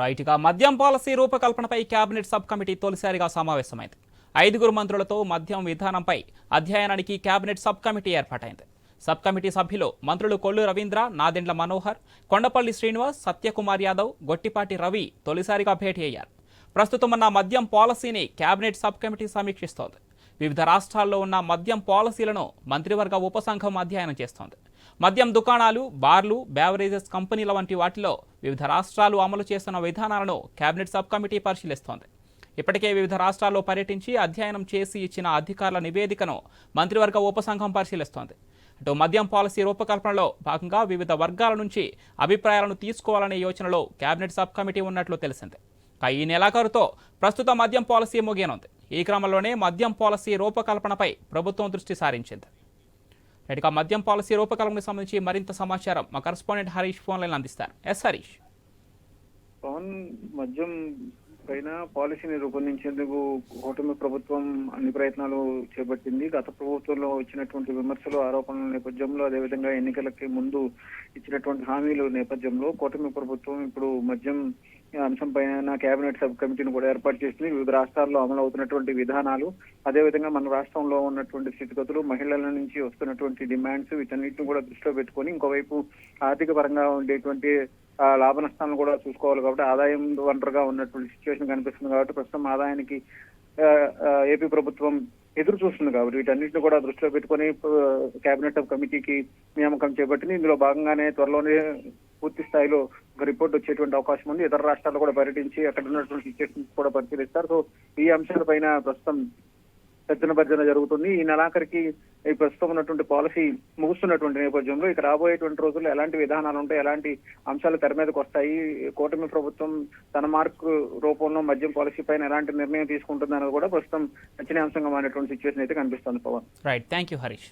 Right ఇక మద్యం policy రూపకల్పనపై కేబినెట్ సబ్ కమిటీ తొలిసారిగా సమావేశమైంది. ఐదుగురు మంత్రులతో మద్యం విధానంపై అధ్యయనానికి కేబినెట్ సబ్ కమిటీ ఏర్పాటైంది. సబ్ కమిటీ సభ్యులు మంత్రులు కొల్లు రవీంద్ర నాదెండ్ల మనోహర్ కొండపల్లి శ్రీనివాస్ సత్యకుమార్ యాదవ్ గొట్టిపాటి రవి తొలిసారిగా భేటీ అయ్యారు. ప్రస్తుతం ఉన్న మద్యం పాలసీని కేబినెట్ సబ్ కమిటీ సమీక్షిస్తోంది. వివిధ రాష్ట్రాల్లో ఉన్న మద్యం పాలసీలను మంత్రివర్గ ఉపసంఘం అధ్యయనం చేస్తోంది. మద్యం దుకాణాలు బార్లు బేవరేజెస్ కంపెనీల వంటి వాటిలో వివిధ రాష్ట్రాలు అమలు చేస్తున్న విధానాలను కేబినెట్ సబ్ కమిటీ పరిశీలిస్తోంది. ఇప్పటికే వివిధ రాష్ట్రాల్లో పర్యటించి అధ్యయనం చేసి ఇచ్చిన అధికారుల నివేదికను మంత్రివర్గ ఉపసంఘం పరిశీలిస్తోంది. అటు మద్యం పాలసీ రూపకల్పనలో భాగంగా వివిధ వర్గాల నుంచి అభిప్రాయాలను తీసుకోవాలనే యోచనలో కేబినెట్ సబ్ కమిటీ ఉన్నట్లు తెలిసింది. ఈ నెలాఖరుతో ప్రస్తుత మద్యం పాలసీ ముగియనుంది. ఈ క్రమంలోనే మద్యం పాలసీ రూపకల్పనపై ప్రభుత్వం దృష్టి సారించింది. రైట్ మద్యం పాలసీ రూపకల్పనకు సంబంధించి మరింత సమాచారం మా కరస్పాండెంట్ హరీష్ ఫోన్ లైన్ అందిస్తారు. ఎస్ హరీష్. పవన్ మద్యం పైన పాలసీని రూపొందించేందుకు కూటమి ప్రభుత్వం అన్ని ప్రయత్నాలు చేపట్టింది. గత ప్రభుత్వంలో వచ్చినటువంటి విమర్శలు ఆరోపణల నేపథ్యంలో అదేవిధంగా ఎన్నికలకి ముందు ఇచ్చినటువంటి హామీలు నేపథ్యంలో కూటమి ప్రభుత్వం ఇప్పుడు మద్యం అంశం పైన కేబినెట్ సబ్ కమిటీని కూడా ఏర్పాటు చేసింది. వివిధ రాష్ట్రాల్లో అమలు అవుతున్నటువంటి విధానాలు అదేవిధంగా మన రాష్ట్రంలో ఉన్నటువంటి స్థితిగతులు మహిళల నుంచి వస్తున్నటువంటి డిమాండ్స్ వీటన్నిటిని కూడా దృష్టిలో పెట్టుకొని ఇంకోవైపు ఆర్థిక పరంగా ఉండేటువంటి లాభ నష్టాలను కూడా చూసుకోవాలి కాబట్టి ఆదాయం వనరుగా ఉన్నటువంటి సిచ్యువేషన్ కనిపిస్తుంది కాబట్టి ప్రస్తుతం ఆదాయానికి ఏపీ ప్రభుత్వం ఎదురు చూస్తుంది కాబట్టి వీటన్నిటిని కూడా దృష్టిలో పెట్టుకొని కేబినెట్ కమిటీకి నియామకం చేపట్టింది. ఇందులో భాగంగానే త్వరలోనే పూర్తి స్థాయిలో ఒక రిపోర్ట్ వచ్చేటువంటి అవకాశం ఉంది. ఇతర రాష్ట్రాలు కూడా పర్యటించి అక్కడ ఉన్నటువంటి సిచ్యువేషన్స్ కూడా పరిశీలిస్తారు. సో ఈ అంశాలపైన ప్రస్తుతం చర్చన భర్జన జరుగుతుంది. ఈ నెలాఖరికి ఈ ప్రస్తుతం ఉన్నటువంటి పాలసీ ముగుస్తున్నటువంటి నేపథ్యంలో ఇక రాబోయేటువంటి రోజుల్లో ఎలాంటి విధానాలు ఉంటాయి ఎలాంటి అంశాలు తెర మీదకి వస్తాయి కూటమి ప్రభుత్వం తన మార్కు రూపంలో మద్యం పాలసీ పైన ఎలాంటి నిర్ణయం తీసుకుంటుంది అనేది కూడా ప్రస్తుతం చర్చనీయాంశంగా మారినటువంటి సిచ్యువేషన్ అయితే కనిపిస్తుంది Pawan. Right thank you Harish